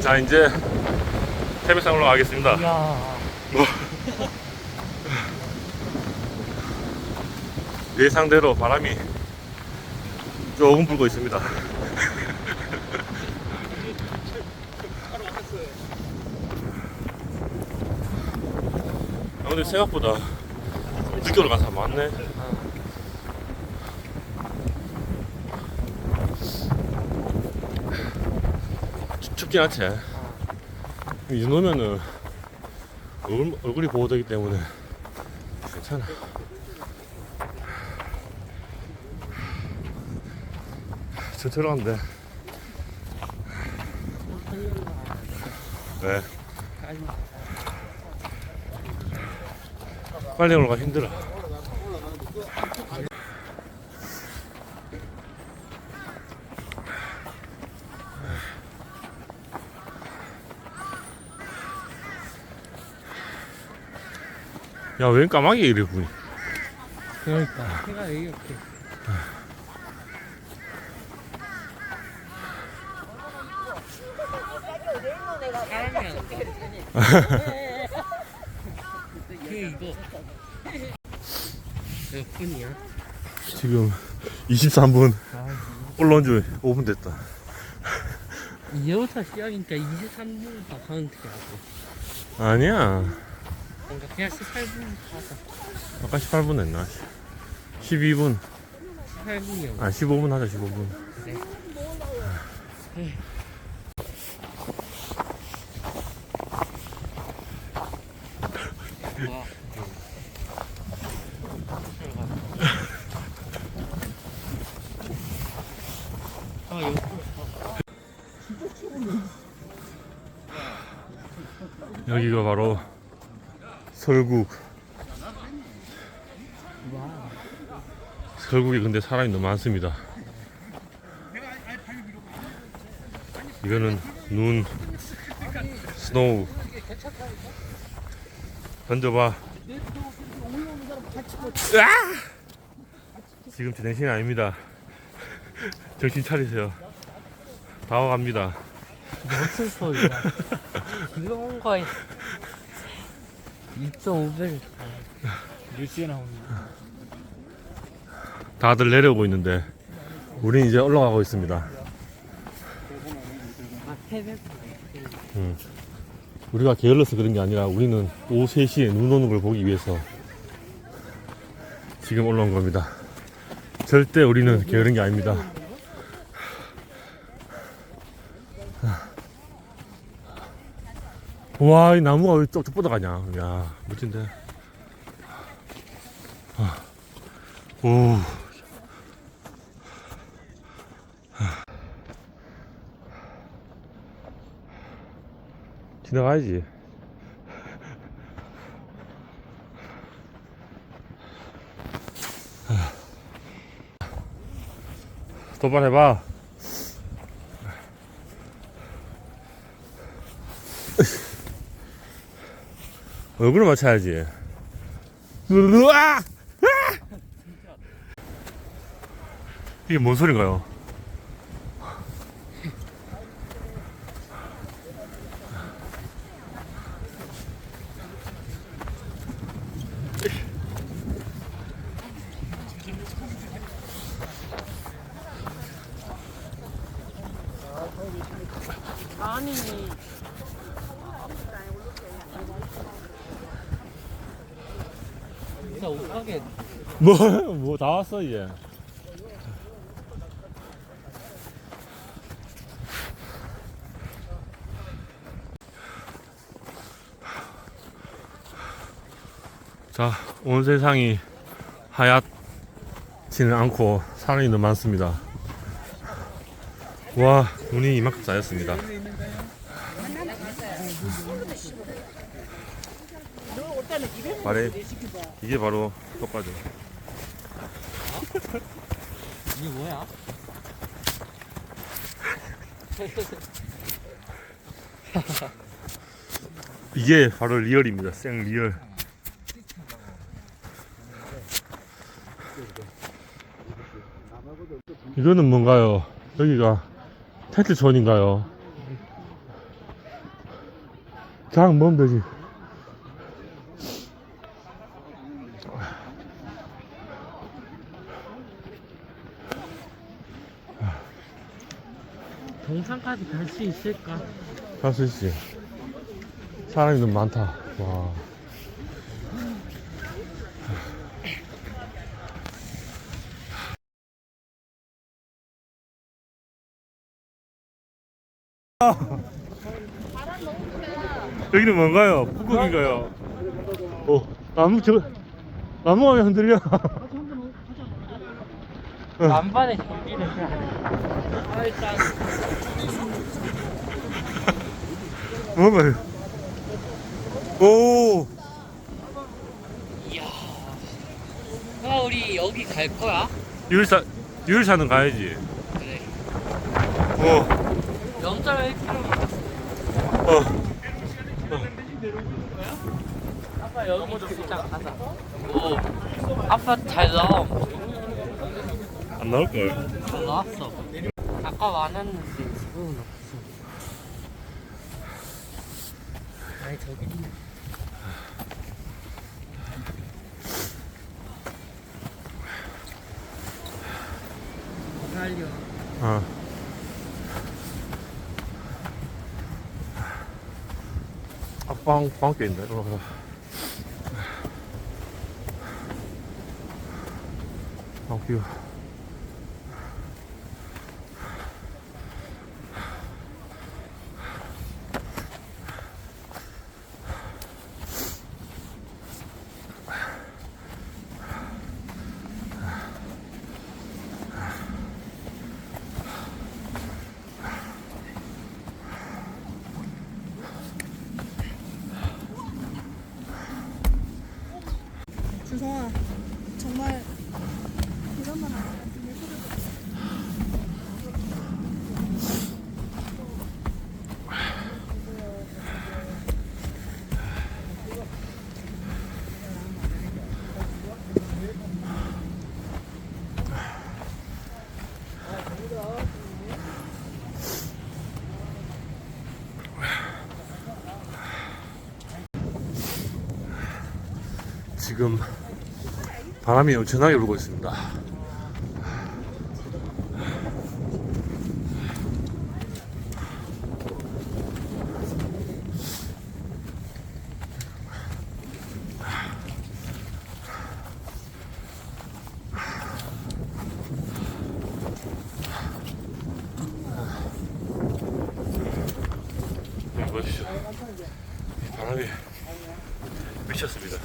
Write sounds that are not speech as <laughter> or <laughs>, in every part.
자 이제 태백산 올라가겠습니다. 이야. 예상대로 바람이 조금 불고 있습니다. 아, 근데 생각보다 늦게 올라간 사람 많네. 춥- 춥긴 하지. 이 정도면은 얼굴, 얼굴이 보호되기 때문에 괜찮아. 천천히 가는데. 왜? 빨리 올라가 힘들어. 야, 웬 까마귀 이래 보니? 그러니까. 해가 이렇게. 그게 이거. 몇 분이야? 지금 23분 아, 올라온 지 5분 됐다. 이제부터 시작이니까 23분 다 카운트하고. 아니야. 뭔가 그냥 18분 하자. 아까 18분 했나? 12분. 18분이요. 아, 15분 하자, 15분. 그래. 와. 아, 여기. 여기가 바로 설국. 와. 설국에 근데 사람이 너무 많습니다. 이거는 눈, 스노우. 던져봐. 으아! 지금 제 정신이 아닙니다. <laughs> 정신 차리세요. 다 와갑니다. 무슨 소리야? 이런 거에 2.5배를 몇 시에 나옵니까? 다들 내려오고 있는데, 우린 이제 올라가고 있습니다. 아, 태백 우리가 게을러서 그런 게 아니라 우리는 오후 3시에 눈 오는 걸 보기 위해서 지금 올라온 겁니다. 절대 우리는 게으른 게 아닙니다. 와, 이 나무가 왜 쭉쭉 뻗어가냐. 야, 멋진데. 아, 오. 지나가야지. 도발해봐. 얼굴을 맞춰야지. 으아! 아! 이게 뭔 소린가요? 뭐, 뭐 다 왔어, 이제. 자, 온 세상이 하얗지는 않고 사람이 많습니다. 와, 눈이 이만큼 쌓였습니다. 말해, 이게 바로 효과죠. 이게 뭐야? 이게 바로 리얼입니다. 생 리얼. 이거는 뭔가요? 여기가 텐트촌인가요? 그냥 먹으면 되지. 동산까지 갈 수 있을까? 갈 수 있지. 사람이 너무 많다. 와. 여기는 뭔가요? 북극인가요? 어, 나무 저 나무가 왜 흔들려? 만반의 돼. 아, 일단 <laughs> 뭐가요? 오, 이야. 아, 우리 여기 갈 거야? 유일사 유일사는 가야지. 그래. 어, 0.1km. 어. 아빠 여기 극장 가자. 오. 아빠 잘 나와. 안 나올 걸. 잘 나왔어. 아까 많았는데 지금은 없어. 아니 저기. 달려. 어. 아, 빵, 빵게 있네. 어. 빵 끼워. 지금 바람이 엄청나게 불고 있습니다. 여기 보십시오. 이 바람이 미쳤습니다.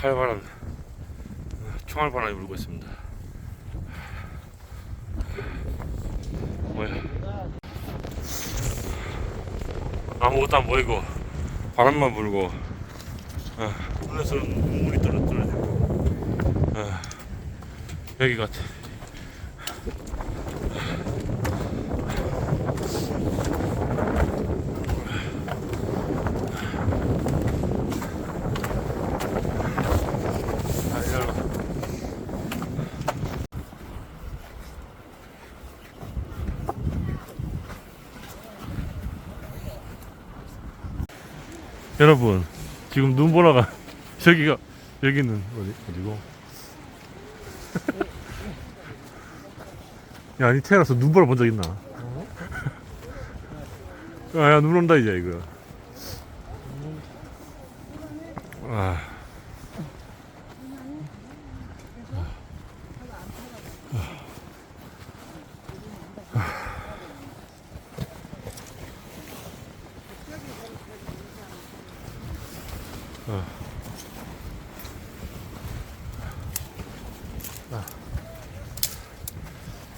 칼바람, 총알바람이 불고 있습니다. 뭐야? 아무것도 안 보이고 바람만 불고 어, 하늘에서 눈물이 떨어 떨어지고 어, 여기 같아. 아, 이리로. 여러분 지금 눈 보러 가 <laughs> 저기가 여기는 어디 어디고? <laughs> 야, 아니 태어나서 눈 보러 본 적 있나? <laughs> 아, 야, 눈 온다 이제 이거. 아.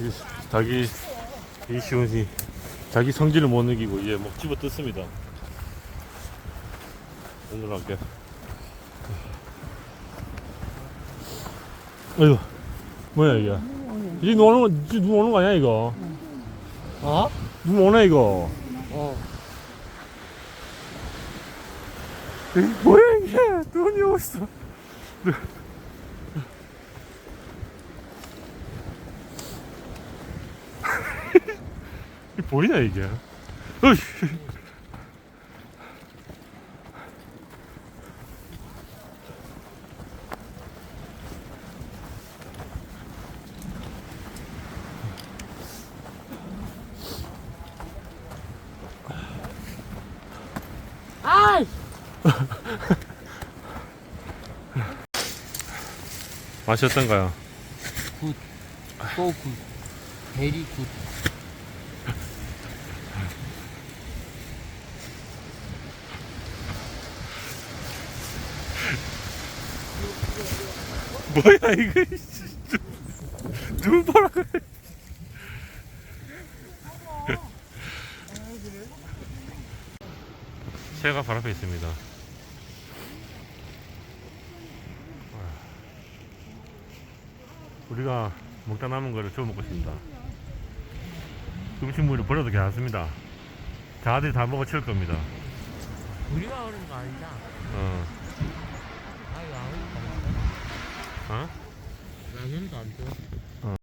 이 자기 이시훈이 자기 성질을 못 이기고 이제 목 집어 뜯습니다. 오늘 할게. 어휴, 뭐야 이게? 이제 눈 오는 거, 이제 눈 오는 거 아니야 이거? 어? 눈 오네 이거. 어. 이 뭐야 이게? 눈이 오고 있어. 보이냐 이게 어이. 아이! 맛이 어떤가요? 굿. 소 굿. 베리 굿. 뭐야 이거? 눈 봐라 그래 새가 바로 앞에 있습니다. 우리가 먹다 남은 거를 주워 먹고 있습니다. 음식물을 버려도 괜찮습니다. 자들이 다 먹어 치울 겁니다. 우리가 그런 거 아니잖아. 어, 아, 이거 아무것도 안 줘. 어? 라면도 안 줘.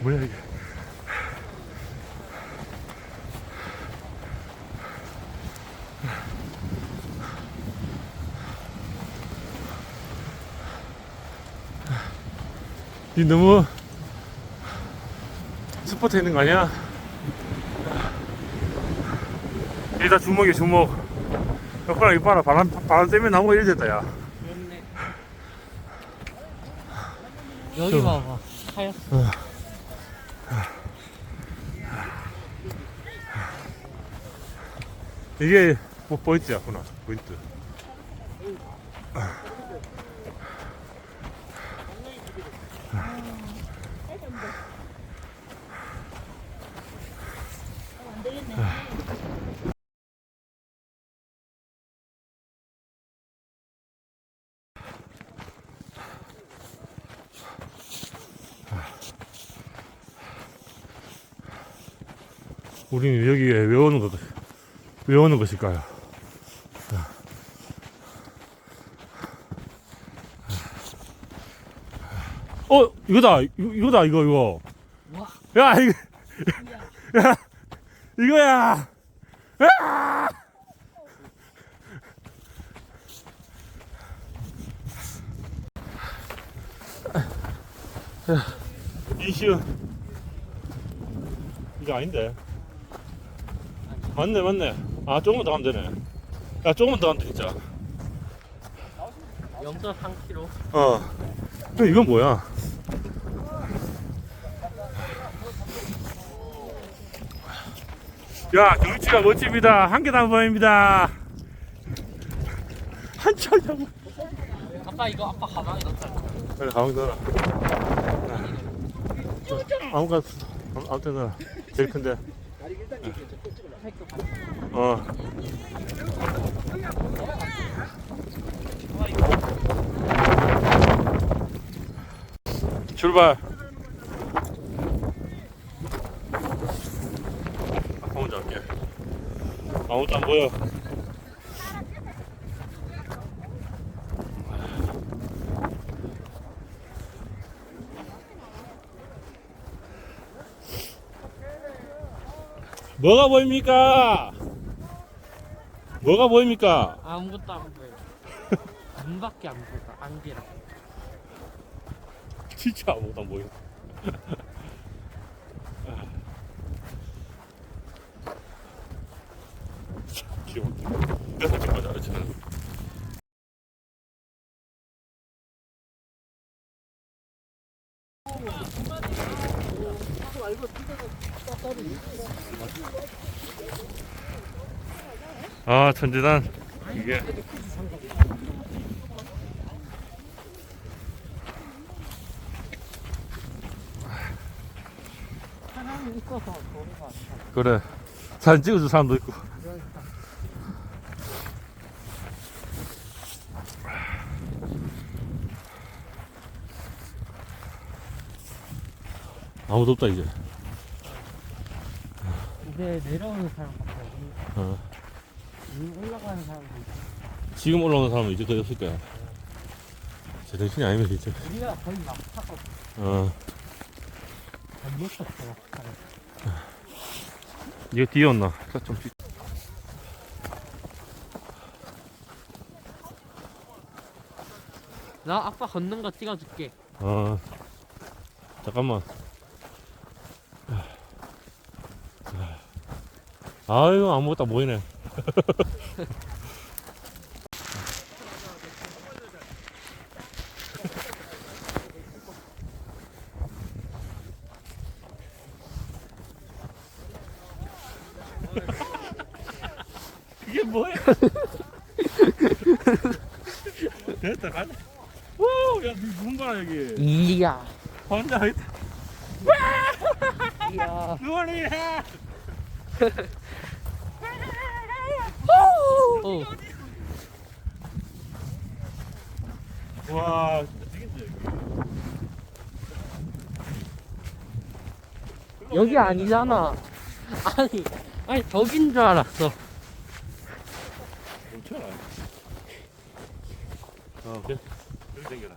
뭐야 이게 이 너무 스포트 있는 거 아니야? 일단 주먹이 주먹 벽화랑 이봐라 바람, 바람 때문에 나무가 이리 됐다 야. 여기 저- 봐봐. 하얗어. 이게 뭐 포인트였구나 포인트 우리는 여기에 왜 오는 것, 왜 오는 것일까요? 어, 이거다, 이거, 이거다, 이거, 이거. 와. 야, 이거, 야, 이거야. 아! 야, 이슈. 이거 아닌데. 맞네, 맞네. 아, 조금만 더 가면 되네. 야, 조금만 더 가면 돼, 진짜. 0.3kg. 어. 또 이건 뭐야? 야, 경치가 멋집니다. 한계단 보입니다. 한참 잡아. 아빠 이거 아빠 가방에 넣자. 그래, 가방 넣어라. 아무가 아무 때 넣어라. 제일 큰데. 어. 출발. 아무도 안 보여. 뭐가 보입니까? 뭐가 보입니까? 아무것도 안 보여. 눈밖에 안 보여. 안개랑. 진짜 아무것도 안 보여. 귀여워. 내가 찍어 잘했지. 아 천재단 이게 사람이 있어서 타. 그래 사진 찍어줄 사람도 있고 아무도 없다 이제 이제 내려오는 사람밖에. 어. 위 올라가는 있어. 지금 올라오는 사람은 이제 거의 없을 거야. 제정신이 아니면 진짜. 우리가 거의 막 타고 어. 못 탔어. 이거 뒤에 왔나? 좀 뒤. 나 아빠 걷는 거 찍어줄게. 아. 잠깐만. 아유, 아무것도 안 보이네. 이게 뭐야? 됐다, 가자. 오, 야, 눈 봐라, 여기. 이야. 혼자 있다. 이야. <laughs> 누워리 해. <laughs> 오. 와, 진짜 죽인다, 여기. 여기 아니잖아. 아니, 아니 저긴 줄 알았어. 멈춰라. 어. 여기 당겨라.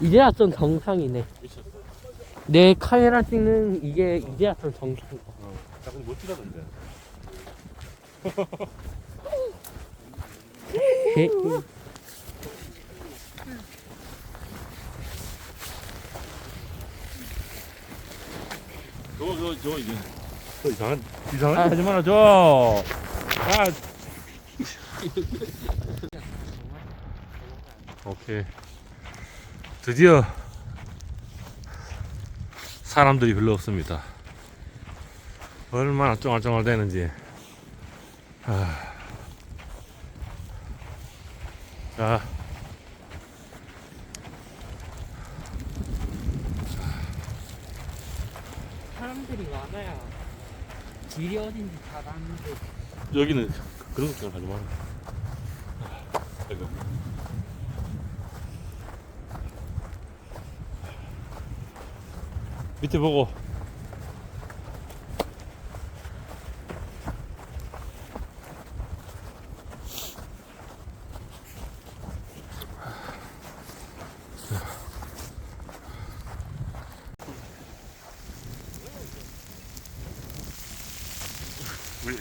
이제야 좀 정상이네. 미쳤어. 내 카메라 찍는 이게 이제야 좀 정상. 어. 자, 근데 멋지다던데. 개- 저, 저, 저, 이게. 저 이상한, 이상한 거 하지 마라, 저. 아. 오케이. 드디어 사람들이 별로 없습니다. 얼마나 쫑알쫑알 되는지. 아. 자, 사람들이 많아야 길이 어딘지 잘 아는데. 여기는 그런 걱정 하지 마라. 아이고. 밑에 보고. 왜?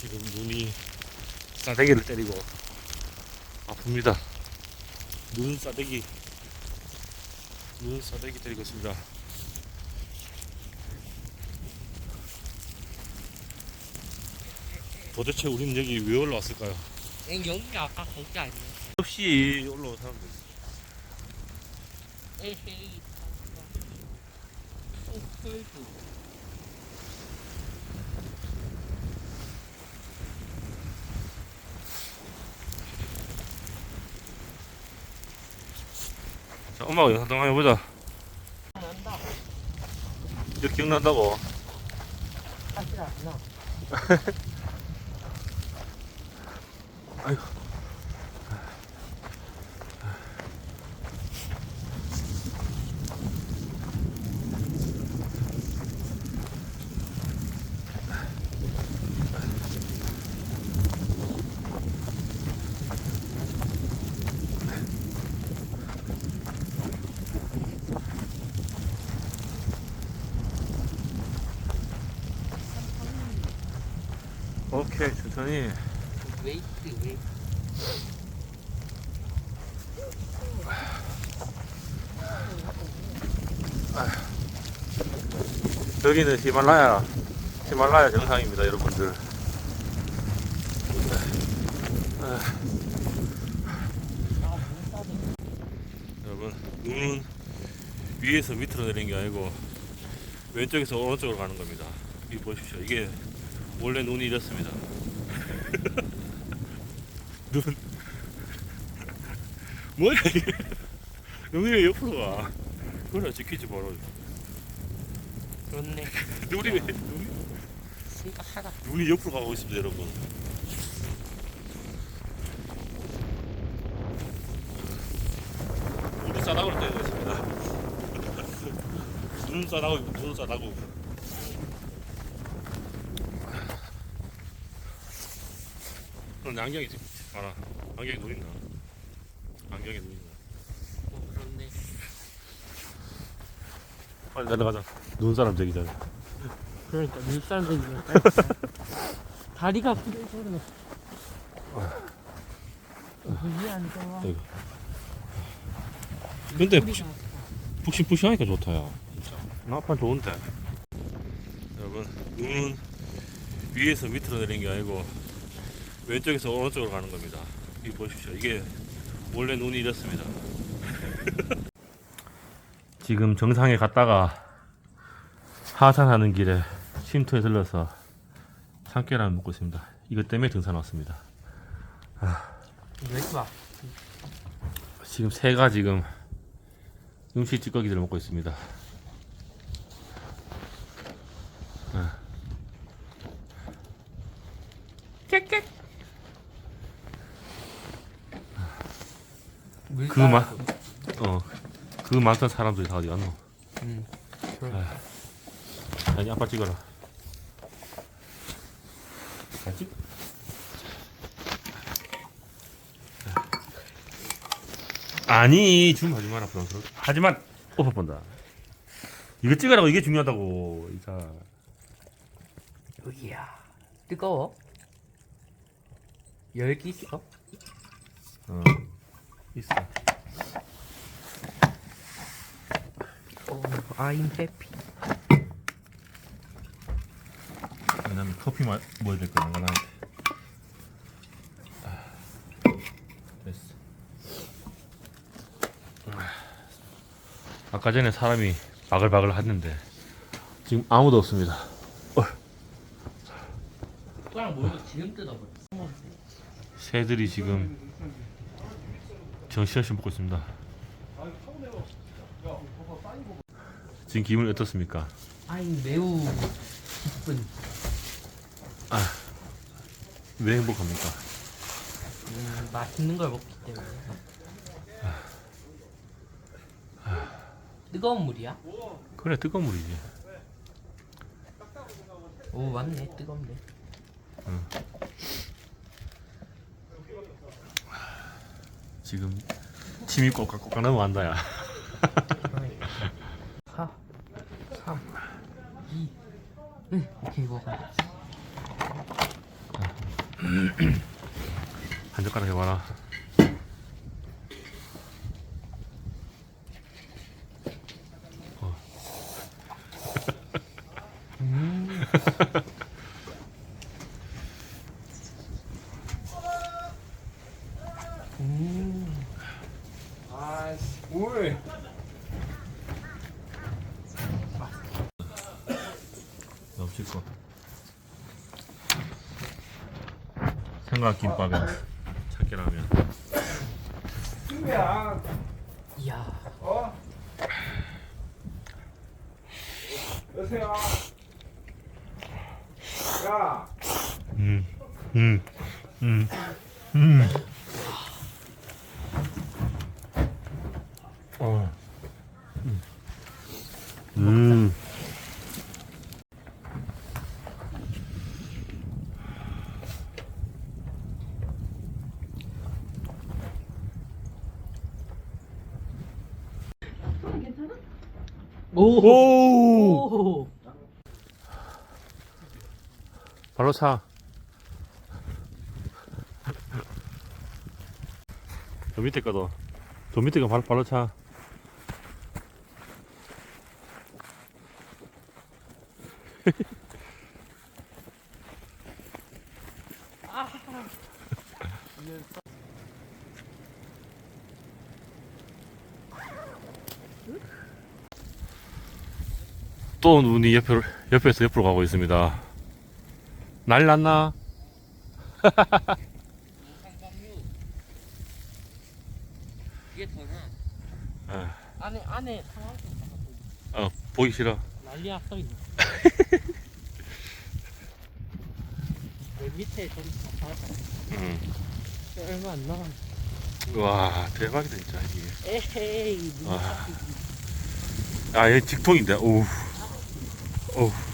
지금 눈이 싸대기를 때리고 아픕니다. 눈 싸대기, 눈 싸대기 때리고 있습니다. 도대체 우리는 여기 왜 올라왔을까요? 여기가 아까 거기 아니야? 없이 올라온 사람들. 에헤이. 어, 그 자, 엄마가 영상 통화 해보자. 난다. 이거 기억난다고. 사실 안 나. <laughs> <laughs> 아이고. 오케이, 천천히. 웨이트 웨이트. 여기는 히말라야 히말라야 정상입니다 여러분들 여러분 눈은 위에서 밑으로 내리는 게 아니고 왼쪽에서 오른쪽으로 가는 겁니다. 이 보십시오. 이게 원래 눈이 이렇습니다. <laughs> 눈 뭐야 이게? 눈이 왜 옆으로 가? 그래 지키지 바로. 그렇네. 눈이 왜 눈이, 심각하다. 눈이 옆으로 가고 있습니다, 여러분. 우리 싸다고 때리고 있습니다. <laughs> 눈 싸다고 눈 싸다고. 그럼 내 안경이 지금 알아. 안경이 눈? 안경에 눈 있나? 어, 그렇네. 빨리 내려가자. 눈사람 되기 전에. 그러니까 눈살도 있네. <laughs> 다리가 부들거려. 위에 앉아. 여기. 근데 푹신, 푹신푹신하니까 좋다 야 진짜 나판 좋은데 여러분 눈은 위에서 밑으로 내리는 게 아니고 왼쪽에서 오른쪽으로 가는 겁니다. 이 보십시오. 이게 원래 눈이 이렇습니다. <laughs> 지금 정상에 갔다가 하산하는 길에 쉼터에 들러서 참깨라면 먹고 있습니다. 이것 때문에 등산 왔습니다. 막 지금 새가 지금 음식 찌꺼기들을 먹고 있습니다. 깨깨. 그 마, 어, 그 많던 사람들이 다 어디 갔노? 응. 아니 아빠 찍어라. 같이? 아니 줌 하지 마라 부담스러워. 하지만 오빠 본다. 이거 찍으라고 이게 중요하다고 이자. 이야. 뜨거워? 열기 있어? 어 있어. 어, 아임 해피. 왜냐면 커피 마 먹어야 될 거야 나한테. 됐어. 아까 전에 사람이 바글바글 했는데 지금 아무도 없습니다. 그냥 뭘 지금 뜯어버려. 새들이 지금 정신없이 먹고 있습니다. 지금 기분이 어떻습니까? 아임 매우 기쁜. 왜 행복합니까? 음, 맛있는 걸 먹기 때문에. 뜨거운 물이야? 그래 뜨거운 물이지. 오 맞네 뜨겁네. 지금 침이 꼭깍꼭깍 넘어간다 야. 4, 3, 2, 1. 오케이 먹어. 한 젓가락 해봐라. 넘칠 거. 삼각김밥에 참깨라면. 친구야 이야. 어? 여보세요 야 음, 음, 음, 음. 바로 사. 저 밑에 거도. 저 밑에 거 바로, 바로 차. <laughs> 또 눈이 옆에, 옆에서 옆으로 가고 있습니다. 난리 났나? 이게 더 나. 아, 안에 안에 상황 어, 보기 싫어. 써 있네. 내 밑에 좀. 응. 얼마 안 남았. 와, 대박이다, 진짜, 이게. 에헤이. 눈 아. 깜짝이야. 아, 얘 직통인데, 오우. 오우.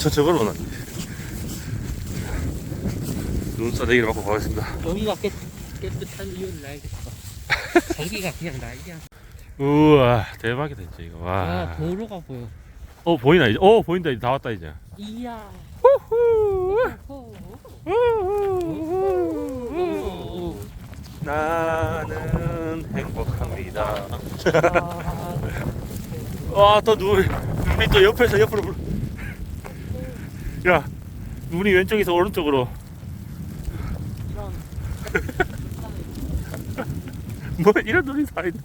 저, 저걸로 는 눈싸대기를 맞고 가겠습니다. 여기가 깨, 깨끗한 이유는 알겠어. 전기가 <laughs> 그냥 난리야. 우와, 대박이다, 진짜, 이거. 와. 아, 도로가 보여. 어, 보이나, 이제? 어, 보인다, 이제 다 왔다, 이제. 이야. 나는 행복합니다. <laughs> 와, 또 눈, 눈이 또 옆에서 옆으로. 불- 야, 눈이 왼쪽에서 오른쪽으로. <laughs> 뭐, 이런 눈이 다 있나?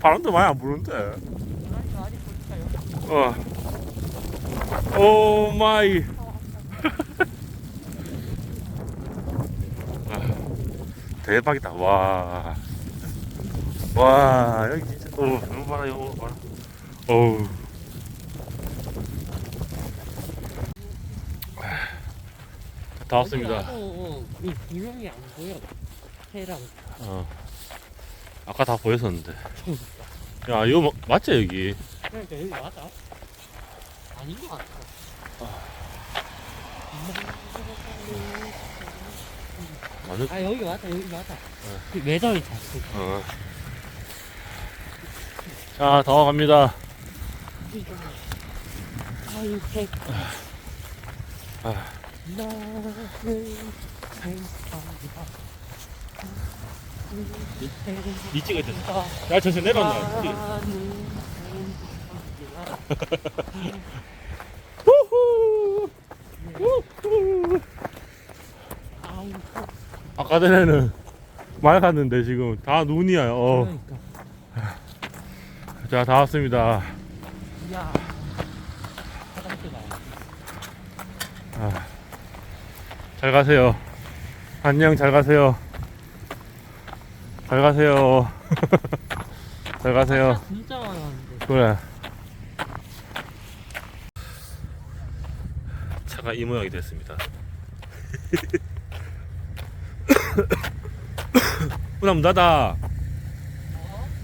바람도 많이 안 부는데. 어. 오 마이. <laughs> 아, 대박이다. 와. 와, 여기 진짜. 오, 너무 많아, 너무 많아. 어우. 다 왔습니다. 어, 이 구멍이 안 보여. 해랑. 어. 아까 다 보였었는데. 야, 이거 뭐- 맞지, 여기? 그러니까 여기 맞아? 아닌 것 같아. 맞는, 아 여기 맞아 여기 맞아. 그 매점이 잤어. 어. 자, 다 와갑니다. 아유 백. 아. 나는 행복하다. 니 찍어야 돼. 야. 나는 행복하다. 후후. 후후. 아까 전에는 맑았는데 지금 다 눈이야. 어. 그러니까. 자, 다 왔습니다. 야. 화장실 나와. 아. 잘 가세요. 안녕, 잘 가세요. 잘 가세요. <laughs> 잘 가세요. 진짜 많았는데. 그래. 차가 이 모양이 됐습니다. 문아 <coughs> 문 닫아.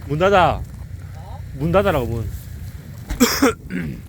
문 닫아. 문 닫아라고 문.